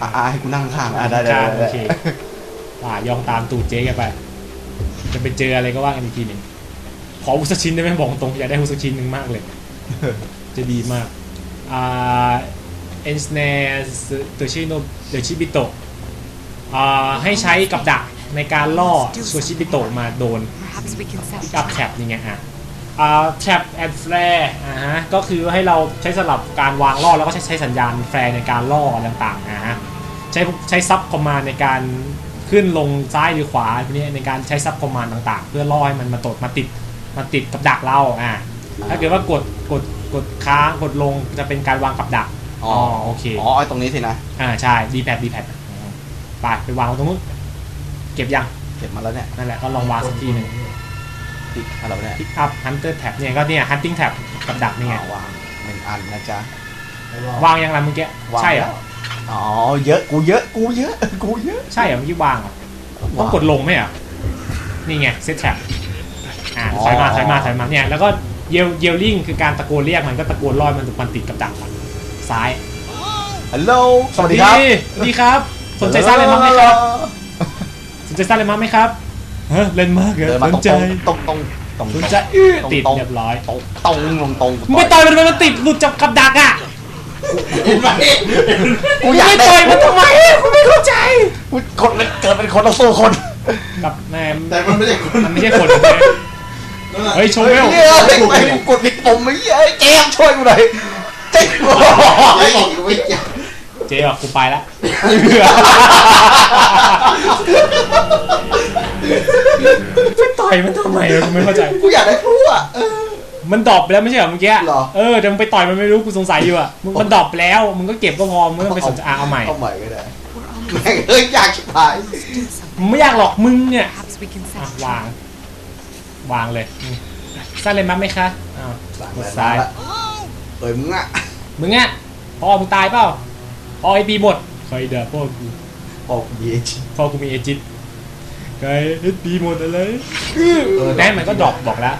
อะอะให้กูนั่งข้างอะได้ได้ข้างได้โอเคอ่ายองตามตูดเจ๊กันไป จะไปเจออะไรก็ว่ากันอีกทีหนึ่งขออุสกชิ้นได้ไหมบอกตรงอยากได้อุสกชิ้นหนึ่งมากเลย จะดีมากอ่าเอ็นสเนสเตชิโนเดชิบิโตะอ่าให้ใช้กับดักในการล่อชัวชิบิโตะมาโดน Perhaps we can set กับแท็บนี่ไงอะอ่าแท็บแอนแฟร์อ่าฮะก็คือให้เราใช้สำหรับการวางล่อแล้วก็ใช้ใช้สัญญาณแฟร์ในการล่อต่างๆนะฮะ ใช้ใช้ซับคอมมานด์ในการขึ้นลงซ้ายหรือขวาพวกนี้ในการใช้ซับคอมมานด์ต่างๆ เพื่อล่อให้มันมาตดมาติดมาติดกับดักเราอ่าถ้าเกิดว่ากดกดกดค้างกดลงจะเป็นการวางกับดักอ๋อโอเคอ๋อไอ้ตรงนี้สินะอ่าใช่ดีแพดดีแพดไปไปวางไว้ตรงนู้นเก็บยังเก็บมาแล้วเนี่ยนั่นแหละก็ลองวางสักทีหนึ่งติดอะไรวะเนี่ยพิกอัพฮันเตอร์แท็บเนี่ยก็เนี่ยฮันติงแท็บกับดักนี่ไงอ่าวางหนึ่งอันนะจ๊ะวางยังไงเมื่อกี้วางใช่เหรอแล้ว อ๋อเยอะกูเยอะกูเยอะกูเยอะใช่เหรอเมื่อกี้วางเหรอต้องกดลงไหมอะนี่ไงเซตแท็บอ่าถอยมาถอยมาถอยมาเนี่ยแล้วก็เยลเยลลิงคือการตะโกนเรียกมันก็ตะโกนลอยมันถูกมันติดกับดักมันซ้ายฮัลโหลสวัสดีครับสวัสดีครับ สนใจสร้างอะไรมั้งไหมครับสนใจสร้างอะไรมั้งไหมครับเฮ้ยเล่นมากเหรเดิอนมาสตรนงใจตรงตรงตรงตรงสนใจอื้อตรงติดตรงเรียบร้อยตรงตรงลงตรงมึงไม่ต่อยมันทำไมมันติดหลุดจากกับดักอะ กูมึงอยากไม่ได้ต่อยมันทำไมอะกูไม่เข้าใจกูคนมันเกิดเป็นคนต้องสู้คนกับแม่แต่มันไม่ใช่คนมันไม่ใช่คนเลยเฮ้ยโชว์เวลเฮ้ยไอ้กูกดผิดปุ่มไอ้เหี้ยไอ้เจมส์ช่วยกูหน่อยเจ๊งไม่บอกอยู่ไม่เกี่ยวเจ๊บอกกูไปละไม่ต่อยมันทำไมอะกูไม่เข้าใจกูอยากได้พลุอะเออ มันดรอปไปแล้วไม่ใช่เหรอเมื่อกี้เหรอ เออแต่มึงไปต่อยมันไม่รู้กูสงสัยอยู่อะมึงมันดรอปไปแล้วมึงก็เก็บก็พอมึงไม่ต้องไปสนใจอะเอาใหม่เอาใหม่ก็ได้ We're almost แม่งเอ้ยอยากชิบหาย do something. มึงไม่อยากหรอกมึงเนี่ย Perhaps we can อะ set วาง วางเลยอืมสร้างเลยมั้ยไหมคะอ้าวกดซ้าย เอ้ยมึงอะมึงอะพ่อมึงตายเปล่าพ่อไอปีหมดใครเด้อพ่อกูออกเยจิพ่อกูมีเอจิตใครเอปีหมดอะไรแน่มันก็ดรอปบอกแล้ว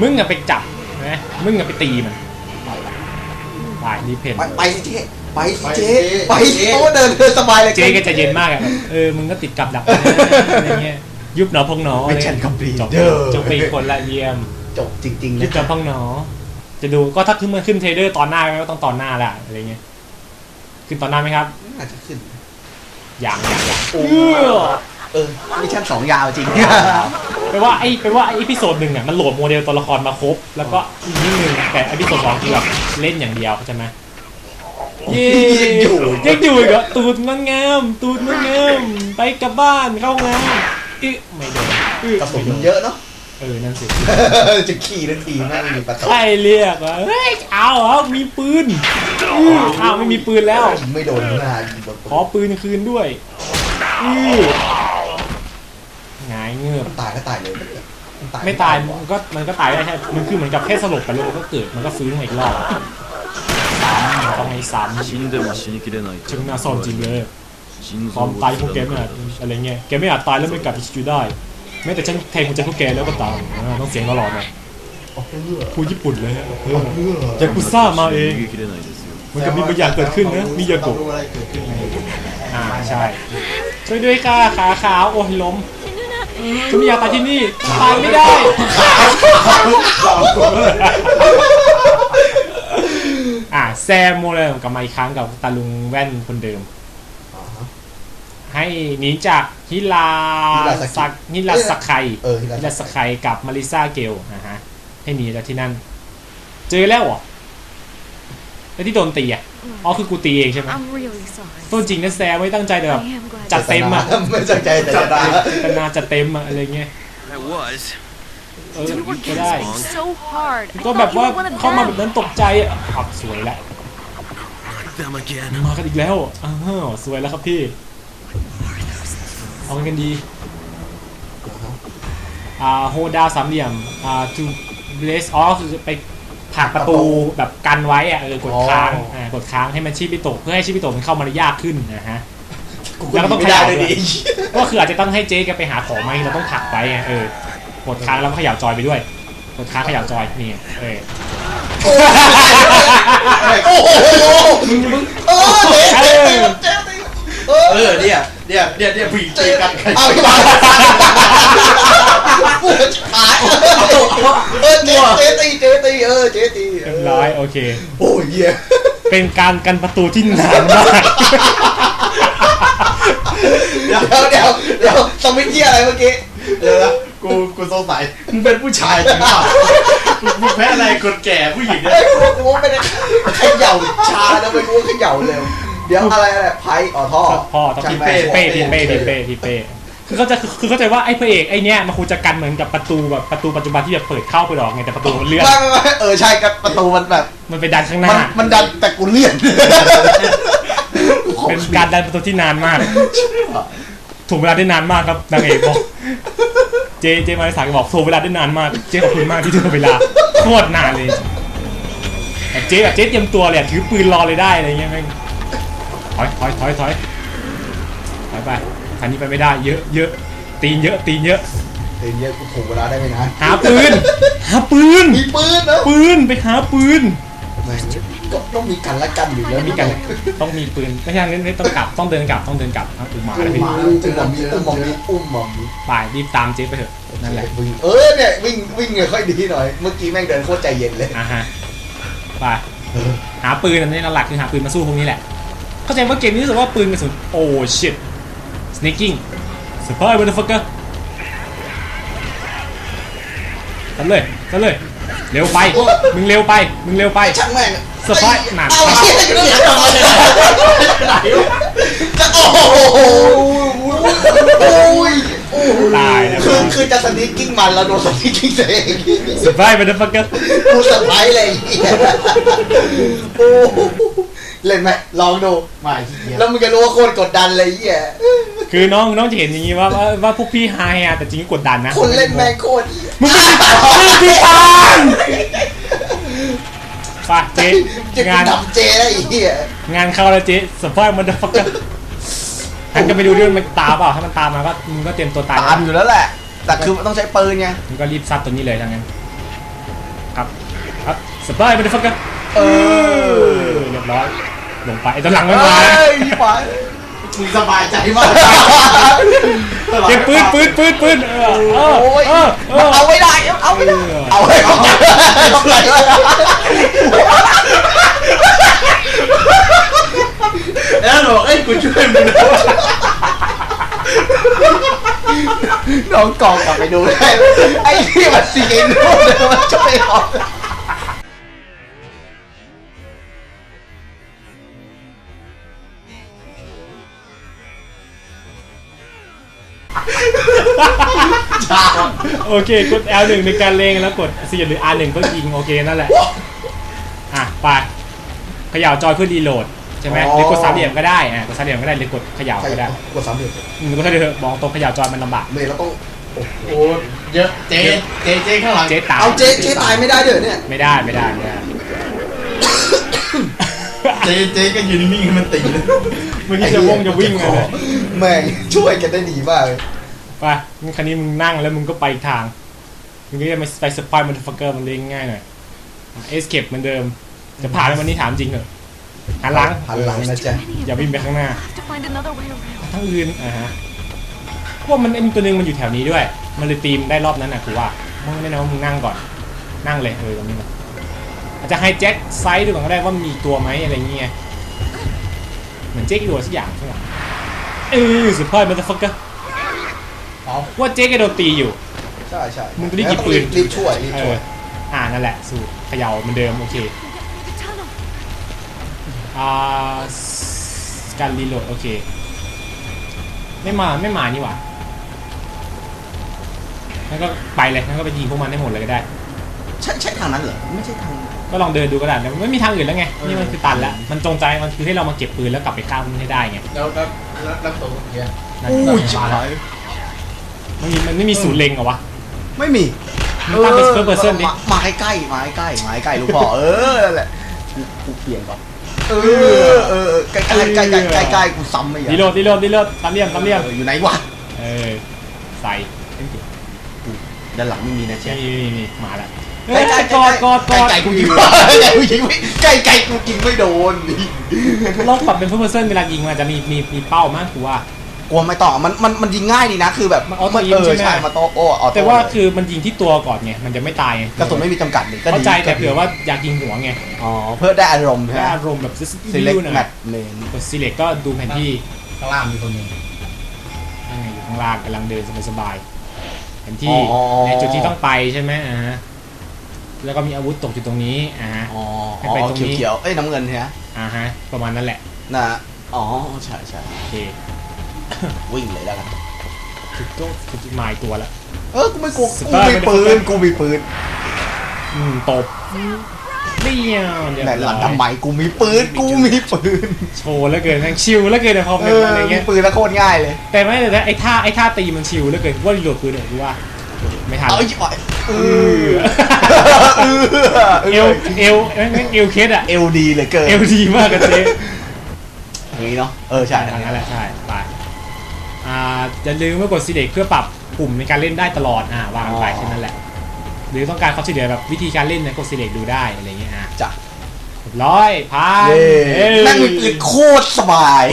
มึงอะไปจับ นะมึงอะไปตีมันไปรีเพนไปไปสิเจ๊ไปสิเจ๊ไปสิโอ้เดินเดินสบายเลยเจ๊ก็จะเย็นมากอะแบบเออมึงก็ติดกับดักนะอะไรเงี้ยยุบหนอพองหนอไม่ชันคัมภีร์จบเด้อจบไปคนละเยี่ยมจบจริงๆยุนะบหนอพองหนอ จะดูก็ถ้าขึ้นมาขึ้นเทรดเดอร์ตอนหน้าก็ต้องตอนหน้าแหละอะไรเงี้ยขึ้นตอนหน้าไหมครับน่าจะขึ้นอย่างอย่างอย่างโอ้เออเออมิชชั่นสองยาวจริงแปลว่าไอ้แปลว่าไอ้อีพิโซดหนึ่งเนี่ยมันโหลดโมเดลตัวละครมาครบ แล้วก็อีกนิดนึงแต่อีพิโซดสองคือแบบเล่นอย่างเดียวเข้าใจไหมเย้ยังอยู่ ยังอยู่อีกเหรอตูดงดงามตูดงดงามไปกลับบ้านเข้างานอึไม่โดนอึกระสุนไม่โดมันเยอะเนาะ เออนั่นสิ จะขี่นาทีแม่งไม่มีประตูใครเรียกว่าเฮ้ยเอาเหรอมีปืนอื้ออ้าวไม่มีปืนแล้ว ไม่โดนหน้ายิงโดนขอปืนคืนด้วยอื้อ หงายเงือบนตายก็ตายเลยมันตายไม่ตายมันก็มันก็ตายได้แค่มันคือเหมือนกับแค่สลบไปแล้วมันก็เกิดมันก็ฟื้นมาอีกรอบต้องให้ซ้ำชินเดมชินิกิเดนอยชินนาซนจริงเลยตอนตายพวกแกเนี่ยอะไรเงี้ยแกไม่อาจตายแล้วไม่กลับไปชิวได้แม้แต่ฉันแทงหัวใจพวกแกแล้วก็ตามต้องเสียงตลอดนะพูดญี่ปุ่นเลยยากุซ่ามาเองมันก็มีบางอย่างเกิดขึ้นนะมียากุอ่าใช่ช่วยด้วยค่ะขาขาวโอ้ยล้ม ฉันไม่อยากตายที่นี่ตายไม่ได้อ่าแซมโมเลยกลับมาอีกครั้งกับตาลุงแว่นคนเดิม ให้หนีจากฮิลาสักฮิลาสักไคเออที่ฮิลาสักไคกับมาริซาเกลนะฮะให้หนีจากที่นั่น เจอแล้วเหรอแล้วที่โดนตีอะ อ๋อคือกูตีเองใช่ไหม I'm really sorry. ตัวจริงนะแซมไม่ตั้งใจแต่แบบ I am glad จัด to เต็มอะไม่ตั้งใจแต่จะด่าแต่นาจะเต็มอะอะไรเงี้ย I was เออ You were ก็ได้ gasping so hard. I ก็แบบ thought you ว่า were one of เข้ามาแบบ them. นั้นตกใจอะขับสวยแล้ว them again มากันอีกแล้วอ้าวสวยแล้วครับพี่ เอากันกันดี อ่าโฮดาวสามเหลี่ยม อ่า to blaze อ๋อคือไป ผลักประตูแบบกันไว้อะเออกดค้างอ่ากดค้างให้มันชีพไปตกเพื่อให้ชีพไปตกมันเข้ามาได้ยากขึ้นนะฮะแล้วก็ต้องไม่ได้ขยับเลยด้ดิวยก็คืออาจจะต้องให้เจ๊แกไปหาของไหมเราต้องผลักไปไงเออกดค้างแล้วก็เขย่าจอยไปด้วยกดค้างเขย่าจอยนี่ไงเออโอ้โหมึงมึงเออเจ๊เอเจ๊อเจ๊เนี่ยเนี่ยผู้หญิงเจอกันใครเอาพี่บอลปวดชิบหายเออเจ๊เจ๊ตีเจ๊ตี เออเจ๊ตีเรียบร้อยโอเค โอ้ยเหี้ยเป็นการกันประตูที่นานมาก เดี๋ยวเดี๋ยวเดี๋ยวสมิธเหี้ยอะไรเมื่อกี้เดี๋ยวนะกูกูสงสัยมึงเป็นผู้ชายจริงเปล่ามึงมึงแพ้อะไรคนแก่ผู้หญิงเนี่ยไอ้พวกกูเป็นเขย่าชาแล้วไปกูเขย่าเร็ว เดี๋ยวอะไรอะไรไพ่อ๋อท่อพ่อต้องช่างพี่แม่เป้พี่เป้พี่เป้พี่เป้พี่เป้ คือเขาใจะคือเข้าใจว่าไอ้พระเอกไอ้เนี้ยมันควรจะกันเหมือนกับประตูแบบประตูปัจจุบันที่จะเปิดเข้าไปหรอกไงแต่ประตูมันเลื่อนไม่ไม่ไม่เออใช่กับประตูมันแบบ มันไปดันข้างหมัน้านมันดันแต่กูเลี่ยน เป็นการดันประตูที่นานมากถูกเวลาได้นานมากครับนางเอกบอกเจเจมาริสาก็บอกถูกเวลาได้นานมากเจขอบคุณมากที่ถูกเวลาโคตรนานเลยแต่เจแบบเจเตรียมตัวเลยอะถือปืนรอเลยได้อะไรเงี้ยแม่งถอยถอยถอยถอยถอยไป คันนี้ไปไม่ได้เยอะเยอะตีนเยอะตีนเยอะเดี๋ยวเนี้ยกูถูกเวลาได้ไหมนะหาปืน หาปืน มีปืนนะปืนไปหาปืน แม่งก็ต้องมีกันและกันอยู่แล้วมีกันต้องมีปืนไม่ใช่งั้นไม่ต้องกลับต้องเดินกลับต้องเดินกลับครับปืนมาแล้วพี่อุ้มหมอมีอุ้มหมอมีอุ้มหมอมีไปรีบตามเจ๊ไปเถอะนั่นแหละวิ่งเออเนี่ยวิ่งวิ่งเนี่ยค่อยดีหน่อย เมื่อกี้แม่งเดินโคตรใจเย็นเลยอะฮะไปหาปืนอันนี้หลักคือหาปืนมาสู้พวกนี้แหละเข้าใจว่าเกมนี้รู้สึกว่าปืนกระสุนโอ้ชิต sneaking surprise motherfucker กันเลยกันเลย เร็วไป มึงเร็วไป มึงเร็วไป ช่างแม่งสไปร์หนัก เอาเชี่ยอยู่นี่จะโอ้โหโอ้ยโอ้ยตายแล้ว คือคือจะสนิกกิ้งมันแล้วโดนสนิกกิ้งตัวเอง surprise motherfucker กูสไปร์เลยไอ้เหี้ยโอ้โห เล่นไหมลองดูไม่ขี้เกียจแล้วมึงจะรู้ว่าโคตรกดดันเลยไอ้เหี้ยคือน้องน้องจะเห็นอย่างนี้ว่าว่าว่าพวกพี่ไฮอะแต่จริงๆกดดันนะคนเล่นแม่งโคตรเหี้ยมึงเป็นมึงพี่ปานไปเจ๊จะกูงานทำเจได้ไอ้เหี้ยงานเข้าแล้วเจ๊สปอยมันเดฟักเกอร์หันกันไปดูด้วยมันตามเปล่าถ้ามันตามมาก็มึงก็เตรียมตัวตายตามอยู่แล้วแหละ แต่คือมันต้องใช้ปืนไงมึงก็รีบซัดตัวนี้เลยทั้งนั้นครับครับสปอยมันเดฟักเกอร์เออเรียบร้อย ลงไปไอ้ตัวหลังมันเฮ้มานะยพี่ป๋ามึงสบายใจมากเก็บปืนปืนปืนปืนเออเออโอ้ยเออเออเอาไม่ได้ เอาไม่ได้ เอาไม่ได้เอาไม่ได้แล้วบอกเอ้ยกูช่วยมึงนะน้องกองกลับไปดูได้ไอ้ที่มันซีนโน่นเลยมันช่วยออก โอเค กด L1 ในการเลงแล้วกด C หรือ R1 เพื่อยิงโอเคนั่นแหละ อะไปเขย่าจอยเพื่อรีโหลดใช่ไหมหรือกดสามเหลี่ยมก็ได้อะกดสามเหลี่ยมก็ได้หรือกดเขย่าก็ได้กดสามเหลี่ยมอืมก็ได้เถอะบอกตรงเขย่าจอยมันลำบากเมย์เราต้องโอ้เยอะเจ๊เจ๊เจ๊ข้างหลังเจ๊ตายเอาเจ๊เจ๊ตายไม่ได้เด้อเนี่ยไม่ได้ไม่ได้ไม่ได้เจ๊เจ๊ก็ยืนนิ่งๆให้มันตีเลยมึงนี่จะว่งจะวิ่งเลยแม่งช่วยกันได้ดีมากเลย ไปมึงคันนี้มึงนั่งแล้วมึงก็ไปอีกทาง มึงก็จะไปไปสปายมันฟักเกอร์มันเล่นง่ายหน่อยเอสเคปเหมือนเดิม จะผ่านแล้ววันนี้ถามจริงเหรอะหันหลังหันหลังนะจ๊ะอย่าวิ่งไปข้างหน้า have to find another way around. ทั้งอื่นอ่าฮะพวกมันไอ้ตัวหนึงมันอยู่แถวนี้ด้วย มันเลยตีมได้รอบนั้นนะกูว่ามึงไม่นะว่ามึงนั่งก่อน นั่งเลยเออตรงนี้นะอาจจะให้แจ็คไซด์ดูก่อนก็ได้ว่ามีตัวไหมอะไรเงี้ยเหมือนเจ๊กโดนสักอย่างข้างหลังเออสุดท้ายมันจะฟักเกอร์ เอาว่าเจ๊กโดนตีอยู่ ใช่ใช่มึงต้องรีบหยิบปืน รีบช่วยรีบเอช่วอยอ่านั่นแหละสูตรเขย่าเหมือนเดิม โอเค The tunnel. อ่าการรีโหลด โอเค ไม่มาไม่มานี่หว่างั้นก็ไปเลยงั้นก็ไปยิงพวกมันให้หมดเลยก็ได้ ใช่ใช่ทางนั้นเหรอไม่ใช่ทาง ก็ลองเดินดูก็ได้แต่ไม่มีทางอื่นแล้วไง นี่มันคือตันแล้ว มันจงใจ มันคือให้เรามาเก็บปืนแล้วกลับไปฆ่ามันให้ได้ไงแล้วแล้วแล้วแล้วตัวเนี้ยนั่นอู้ยชิบมาหาแล้วยมันมีมันไม่มีศูนย์เล็งเหรอวะ ไม่มีมันตั้งเป็น first person ดิ มามาใกล้ๆมาใกล้ๆมาใกล้ๆลูกพ่อเออนั่นแหละกูกูเปลี่ยนก่อนเออเออใกล้ๆใกล้ๆใกล้ๆใกล้ๆใกล้ๆกูซ้ำไม่อยากรีโหลดรีโหลดรีโหลดตามเลี่ยมตามเลี่ยมเอออยู่ไหนวะเออใส่เอ้ยด้านหลังไม่มีนะเชฟนี่นี่นี่มาแล้วใกล้ๆใกล้กอดกอดกอดใกล้ๆกูยิงใกล้ๆกูยิงไม่ใกล้ๆกูยิงไม่โดนดิลองปรับเป็น first person เวลายิงมันอาจจะมีมีมีเป้ามากกูว่า กลัวไม่ต่อมันมันมันยิงง่ายดีนะ คือแบบมันออโต้ยิงเออใช่ไหม ใช่มาโตโอ้ออโต้แต่ว่าเลยคือมันยิงที่ตัวก่อนไงมันจะไม่ตายไงกระสุนไม่มีจำกัดนี่ก็ดีเข้าใจแต่ก็ดีเผื่อว่าอยากยิงหัวไงอ๋อเพื่อได้อารมณ์ใช่ไหได้มอารมณ์แบบซิส select หน่อย match main กด select ก็ดูแผนที่ข้างล่างมีคนหนึ่ง นั่นไงอยู่ข้างล่างกำลังเดินสบายๆแผนที่อ๋อในจุดที่ต้องไปใช่ไหมอ่าฮะแล้วก็มีอาวุธตกอยู่ตรงนี้อ่าฮะ อ๋อให้อ๋ไปอตรงนี้ เขียวๆเอ้ยน้ำเงินใช่ไหมอ่าฮะประมาณนั้นแหละ นะอ๋อใช่ใช่โอเค วิ่งเลยแล้วกันถึงก็ถึงจุดหมายตัวแล้วเออ กูไม่กลัวสกูตาร์มีไม่ได้ปืน กูมีปืนอืมตบเดี่ยวเรียบแต่หร้ลัองยทำไมกูมีปืน กูมีปืน โชว์แล้วเกินแม่งชิลแล้วเกินในพอเอเป็นออะไรมีเงี้ยปืนแล้วโคตรง่ายเลย แต่ไม่แต่ไอ้ท่าไอ้ท่าตีมันชิลแล้วเกินว่ารีโหลดปืนเนี่ยรู้ว่าไม่ทันเอาอีกอ่อยเออเออเอวเอวแม่งแม่งเอวเคสอะเอลดีเหลยเกินเอวดีมากกันเจ๊อย่างนี้เนาะ เออใช่ ทางนั้นแหละใช่ไปอ่า อย่าลืมว่ากดซีเด็กเพื่อปรับปุ่มในการเล่นได้ตลอดอ่าวางไปแค่นั้นแหละ หรือต้องการความช่วยเหลือแบบวิธีการเล่นเนะกดซีเด็กดูได้อะไรเงี้ยอะจ้ะ รียบร้อยผ่านเย้เอ้ยแม่งมีปืนโคตรสบาย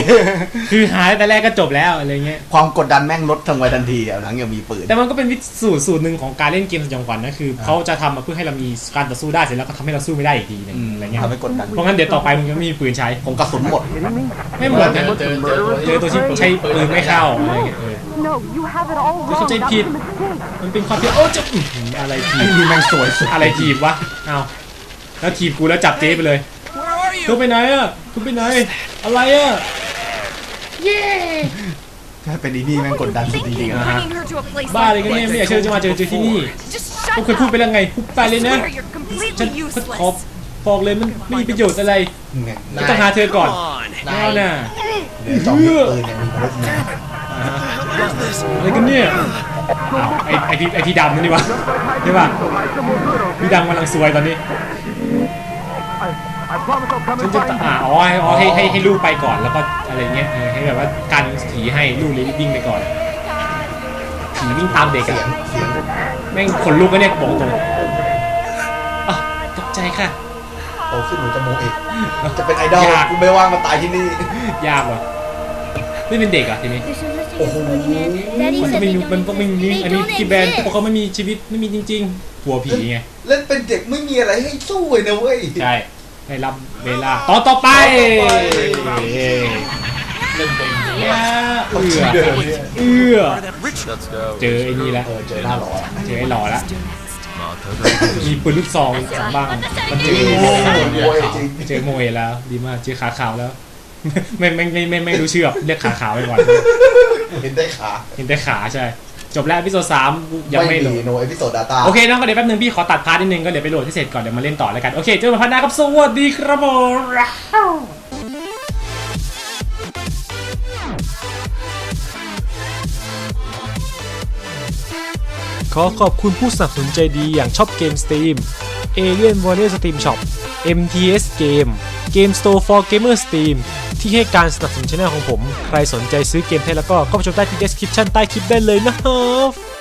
คือหายแต่แรกก็จบแล้วอะไรเงี้ย ความกดดันแม่งลดทั้งวัยทันทีอะหลังยังมีปืน แต่มันก็เป็นวิธีสูตรสูตรหนึ่งของการเล่นเกมสยองขวัญนะคือเขาจะทำมาเพื่อให้เรามีการต่อสู้ได้เสร็จแล้วก็ทำให้เราสู้ไม่ได้อีกทีหนึงอืมอะไรเงี้ยทำให้กดดัน เพราะงั้นเดี๋ยวต่อไปมึงจะไม่มีปืนใช้ ผมกระสุนหมด ไม่เหมือนนะเจอเจอเจอตัวที่ใช้ปืนไม่เข้าอะไรเงี้ยเออ No, you have it all คือเข้า wrong. ใจ That ผิด was a mistake. มันเป็นความผิดโอ้จะอื้อหืออะไรทีไอ้บนี่แม่งสวยสุด อะไรทีบวะเอา แล้วทีบกูแล้วจับเจ๊ไปเลย Where are เธอไปไหนอะเธอไปไหน อะไรอะถ้าเป็นอีนี่แม่งกดดันสุดจริงๆ Thinking อะ of ฮะ bringing her to a place บ้าอะไร like กันเนี่ย this. ไม่อยากเชื่อจะมาเจอเจอที่นี่ Just ก็ shut เคยพูดไป up. แล้วไงพูดไปเลยนะ Swear you're ฉัน completely ขอ useless. บอกเลยมันไม่มีประโยชน์อะไรไงก็ต้องหาเธอก่อน on? ไม่เอาน่ะเดี๋ยวจอมยิงปืนเนี่ยมีครบนะอะไรกันเนี่ยอ้าวไอไอที่ไอที่ดำนั่นนี่วะใช่ป่ะพี่ดำกำลังซวยตอนนี้ ฉันจะอ่าอ๋อให้อ๋อให้ให้ให้ลูกไปก่อนแล้วก็อะไรเงี้ยเออให้แบบว่ากันผีให้ลูกเลยวิ่งไปก่อนผีวิ่งตามเด็กอะแม่งขนลุกก็เนี่ยบอกตรงอะตกใจค่ะโตขึ้นหนูจะโมเอกจะเป็นไอดอลอยาก กูไม่ว่างมาตายที่นี่ ยากว่ะไม่เป็นเด็กอะทีนี้ โอ้โห มันก็ไม่มีมันก็ไม่มีอันนี้ที่แบรนด์เขาบอกเขาไม่มีชีวิตไม่มีจริงๆกลัวผีไง เล่นเป็นเด็กไม่มีอะไรให้สู้เลยนะเว้ย ใช่ ให้รับเวลาต่อต่อไปเอื้อเอื้อเจอไอ้นี่แล้วเออเจอหน้าหล่อเจอไอ้หล่อแล้วมีปืนลูกซองสองบ้างมันเจอโมยเจอโมยแล้ว ดีมากเจอขาขาวแล้ว ไม่ไม่ไม่ไม่รู้เชื่อเรียกขาขาวไปก่อนเห็นได้ขาเห็นได้ขาใช่ จบแล้วพิโซดสามยังไม่โหลมีดโนเอพิโซดดาต้าโอเคน้องก็เดี๋ยวแป๊บนึงพี่ขอตัดพาร์ทนิดนึงก็เดี๋ยวไปโหลดที่เสร็จก่อนเดี๋ยวมาเล่นต่อแล้วกัน โอเค เจอกันพันหน้าครับ สวัสดีครับผมขอขอบคุณผู้สนับสนุนใจดีอย่างช็อปเกมสตรีม Alien Warrior Steam Shop MTS Game Game Store for Gamer Steam ที่ให้การสนับสนุนช่องของผม ใครสนใจซื้อเกมไทยแล้วก็เข้าไปชมได้ที่ description ใต้คลิปได้เลยนะครับ